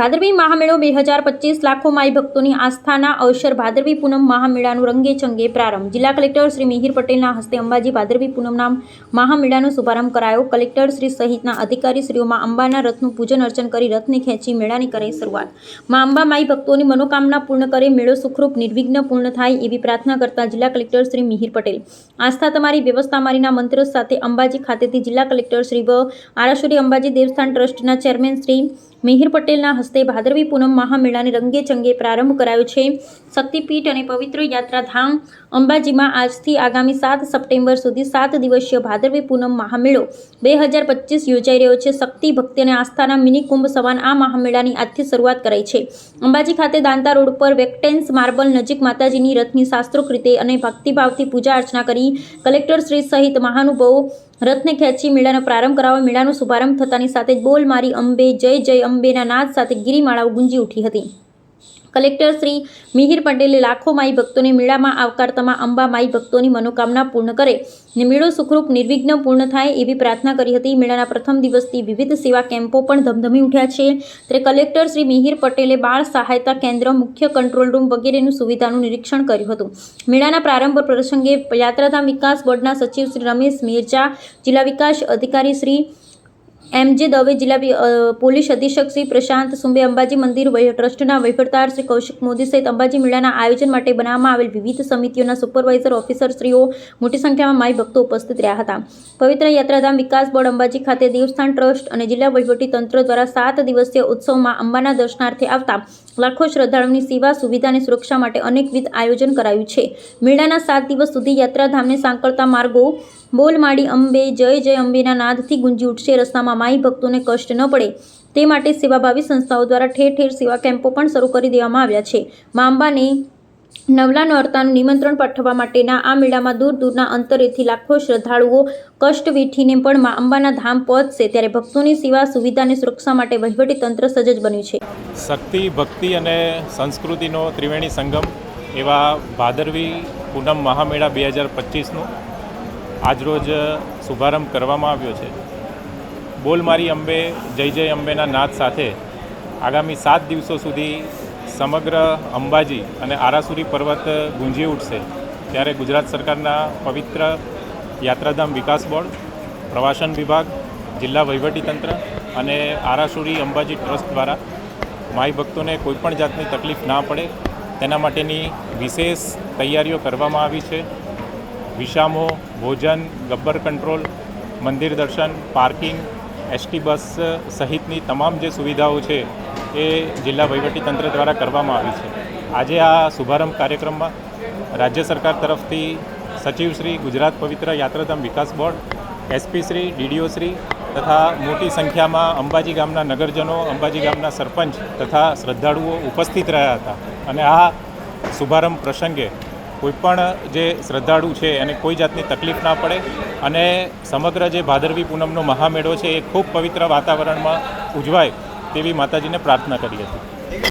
ભાદરવી મહામેળો બે હજાર પચીસ લાખો માઈ ભક્તોની આસ્થાના અવસર ભાદરવી પૂનમ મહામેળાનું રંગે ચંગે પ્રારંભ. જિલ્લા કલેક્ટર શ્રી મિહિર પટેલના હસ્તે અંબાજી ભાદરવી પૂનમના મહામેળાનો શુભારંભ કરાયો. કલેક્ટર શ્રી સહિતના અધિકારી શ્રીઓમાં અંબાના રથનું પૂજન અર્ચન કરી રથને ખેંચી મેળાની કરી શરૂઆત. માં અંબા માઈ ભક્તોની મનોકામના પૂર્ણ કરે, મેળો સુખરૂપ, નિર્વિઘ્ન પૂર્ણ થાય એવી પ્રાર્થના કરતા જિલ્લા કલેક્ટર શ્રી મિહિર પટેલ. આસ્થા તમારી વ્યવસ્થા મારીના મંત્ર સાથે અંબાજી ખાતેથી જિલ્લા કલેક્ટર શ્રી વ આરાસુરી અંબાજી દેવસ્થાન ટ્રસ્ટના ચેરમેન શ્રી મિહિર પટેલના હસ્તે ભાદરવી પૂનમ મહામેળાને રંગે ચંગે પ્રારંભ કરાયો છે. શક્તિપીઠ અને પવિત્ર યાત્રાધામ અંબાજીમાં આજથી આગામી સાત સપ્ટેમ્બર સુધી સાત દિવસીય ભાદરવી પૂનમ મહામેળો બે હજાર પચીસ યોજાઈ રહ્યો છે. શક્તિ, ભક્તિ અને આસ્થાના મિની કુંભ સમાન આ મહામેળાની આજથી શરૂઆત કરાઈ છે. અંબાજી ખાતે દાંતા રોડ પર વેક્ટેન્સ માર્બલ નજીક માતાજીની રથની શાસ્ત્રોક રીતે અને ભક્તિભાવથી પૂજા અર્ચના કરી કલેક્ટર શ્રી સહિત મહાનુભાવો રથને ખેંચી મેળાનો પ્રારંભ કરાવવા મેળાનો શુભારંભ થતાની સાથે બોલ મારી અંબે, જય જય અંબેના નાદ સાથે ગિરિમાળાઓ ગુંજી ઉઠી હતી. કલેક્ટર શ્રી મિહિર પટેલે લાખો માઈ ભક્તોને મેળામાં આવકારતામાં અંબા માઈ ભક્તોની મનોકામના પૂર્ણ કરે ને મેળો સુખરૂપ, નિર્વિઘ્ન પૂર્ણ થાય એવી પ્રાર્થના કરી હતી. મેળાના પ્રથમ દિવસથી વિવિધ સેવા કેમ્પો પણ ધમધમી ઉઠ્યા છે. ત્યારે કલેક્ટર શ્રી મિહિર પટેલે બાળ સહાયતા કેન્દ્ર, મુખ્ય કંટ્રોલ રૂમ વગેરેની સુવિધાનું નિરીક્ષણ કર્યું હતું. મેળાના પ્રારંભ પ્રસંગે યાત્રાધામ વિકાસ બોર્ડના સચિવ શ્રી રમેશ મિરજા, જિલ્લા વિકાસ અધિકારી શ્રી એમ જે દવે જિલ્લા પોલીસ અધિક્ષક શ્રી પ્રશાંત સુંબે અંબાજી મંદિર ટ્રસ્ટના વહીવટદાર શ્રી કૌશિક મોદી સહિત અંબાજી મેળાના આયોજન માટે બનાવવામાં આવેલ વિવિધ સમિતિઓના સુપરવાઇઝર ઓફિસરશ્રીઓ મોટી સંખ્યામાં માઈ ભક્તો ઉપસ્થિત રહ્યા હતા. પવિત્ર યાત્રાધામ વિકાસ બોર્ડ અંબાજી ખાતે દેવસ્થાન ટ્રસ્ટ અને જિલ્લા તંત્ર દ્વારા સાત દિવસીય ઉત્સવમાં અંબાના દર્શનાર્થે આવતા લાખો શ્રદ્ધાળુઓની સેવા, સુવિધા અને સુરક્ષા માટે અનેકવિધ આયોજન કરાયું છે. મેળાના સાત દિવસ સુધી યાત્રાધામને સાંકળતા માર્ગો બોલમાડી અંબે, જય જય અંબેના નાદથી ગુંજી ઉઠશે રસ્તામાં માઈ ભક્તોને કષ્ટ ન પડે તે માટે સેવાભાવી સંસ્થાઓ દ્વારા ઠેર ઠેર સેવા કેમ્પો પણ શરૂ કરી દેવામાં આવ્યા છે. મા અંબાને નવલા નોરતાનું નિમંત્રણ પાઠવવા માટેના આ મેળામાં દૂર દૂરના અંતરેથી લાખો શ્રદ્ધાળુઓ કષ્ટ વેઠીને પણ મા અંબાના ધામ પહોંચશે ત્યારે ભક્તોની સેવા, સુવિધા અને સુરક્ષા માટે વહીવટી તંત્ર સજ્જ બન્યું છે. શક્તિ, ભક્તિ અને સંસ્કૃતિનો ત્રિવેણી સંગમ એવા ભાદરવી પૂનમ મહામેળા બે હજાર પચીસનો આજરોજ શુભારંભ કરવામાં આવ્યો છે. બોલ મારી અંબે, જય જય અંબેના નાદ સાથે આગામી સાત દિવસો સુધી સમગ્ર અંબાજી અને આરાસુરી પર્વત ગુંજી ઉઠશે ત્યારે ગુજરાત સરકારના પવિત્ર યાત્રાધામ વિકાસ બોર્ડ, પ્રવાસન વિભાગ, જિલ્લા વહીવટીતંત્ર અને આરાસુરી અંબાજી ટ્રસ્ટ દ્વારા માઈ ભક્તોને કોઈપણ જાતની તકલીફ ના પડે તેના માટેની વિશેષ તૈયારીઓ કરવામાં આવી છે. વિષામો ભોજન, ગબ્બર કંટ્રોલ, મંદિર દર્શન, પાર્કિંગ એસટી બસ સહિતની તમામ જે સુવિધાઓ છે એ જિલ્લા વહીવટીતંત્ર દ્વારા કરવામાં આવી છે. આજે આ શુભારંભ કાર્યક્રમમાં રાજ્ય સરકાર તરફથી સચિવશ્રી ગુજરાત પવિત્ર યાત્રાધામ વિકાસ board, SP Shri, DDO Shri તથા મોટી સંખ્યામાં અંબાજી ગામના નગરજનો, અંબાજી ગામના સરપંચ તથા શ્રદ્ધાળુઓ ઉપસ્થિત રહ્યા હતા. અને આ શુભારંભ પ્રસંગે કોઈપણ જે શ્રદ્ધાળુ છે એને કોઈ જાતની તકલીફ ના પડે અને સમગ્ર જે ભાદરવી પૂનમનો મહામેળો છે એ ખૂબ પવિત્ર વાતાવરણમાં ઉજવાય તેવી માતાજીને પ્રાર્થના કરી હતી.